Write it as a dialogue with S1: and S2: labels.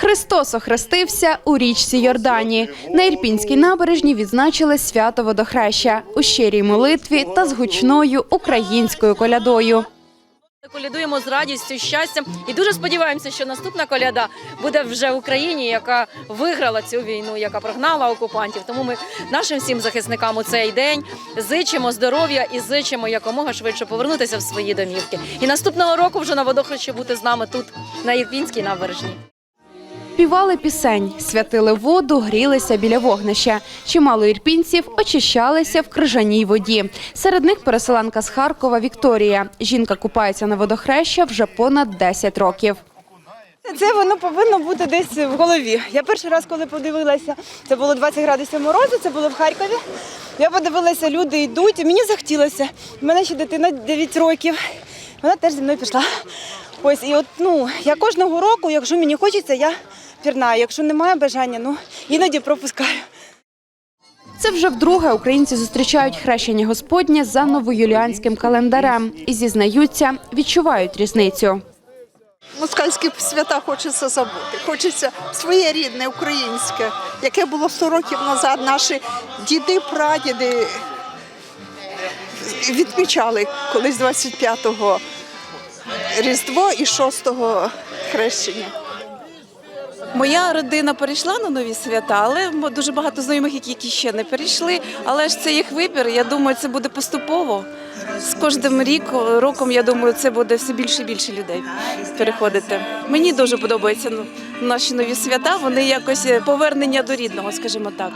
S1: Христос охрестився у річці Йордані. На Ірпінській набережні відзначили свято водохреща у щирій молитві та з гучною українською колядою.
S2: Колядуємо з радістю, щастям і дуже сподіваємося, що наступна коляда буде вже в Україні, яка виграла цю війну, яка прогнала окупантів. Тому ми нашим всім захисникам у цей день зичимо здоров'я і зичимо якомога швидше повернутися в свої домівки. І наступного року вже на водохрещі бути з нами тут на Ірпінській набережній.
S1: Співали пісень, святили воду, грілися біля вогнища. Чимало ірпінців очищалися в крижаній воді. Серед них переселенка з Харкова Вікторія. Жінка купається на водохреща вже понад 10 років.
S3: Це воно повинно бути десь в голові. Я перший раз, коли подивилася, це було 20 градусів морозу, це було в Харкові. Я подивилася, люди йдуть, і мені захотілося. У мене ще дитина 9 років. Вона теж зі мною пішла. Ось, і от ну я кожного року, якщо мені хочеться, я пірнаю. Якщо немає бажання, ну іноді пропускаю.
S1: Це вже вдруге українці зустрічають хрещення Господнє за новоюліанським календарем і зізнаються, відчувають різницю.
S4: Москальські свята хочеться забути. Хочеться своє рідне українське, яке було 100 років назад. Наші діди, прадіди відмічали колись 25-го Різдво і 6-го хрещення.
S5: Моя родина перейшла на нові свята, але дуже багато знайомих, які ще не перейшли. Але ж це їх вибір. Я думаю, це буде поступово. З кожним рік, роком, я думаю, це буде все більше і більше людей переходити. Мені дуже подобаються наші нові свята. Вони якось е, повернення до рідного, скажімо так.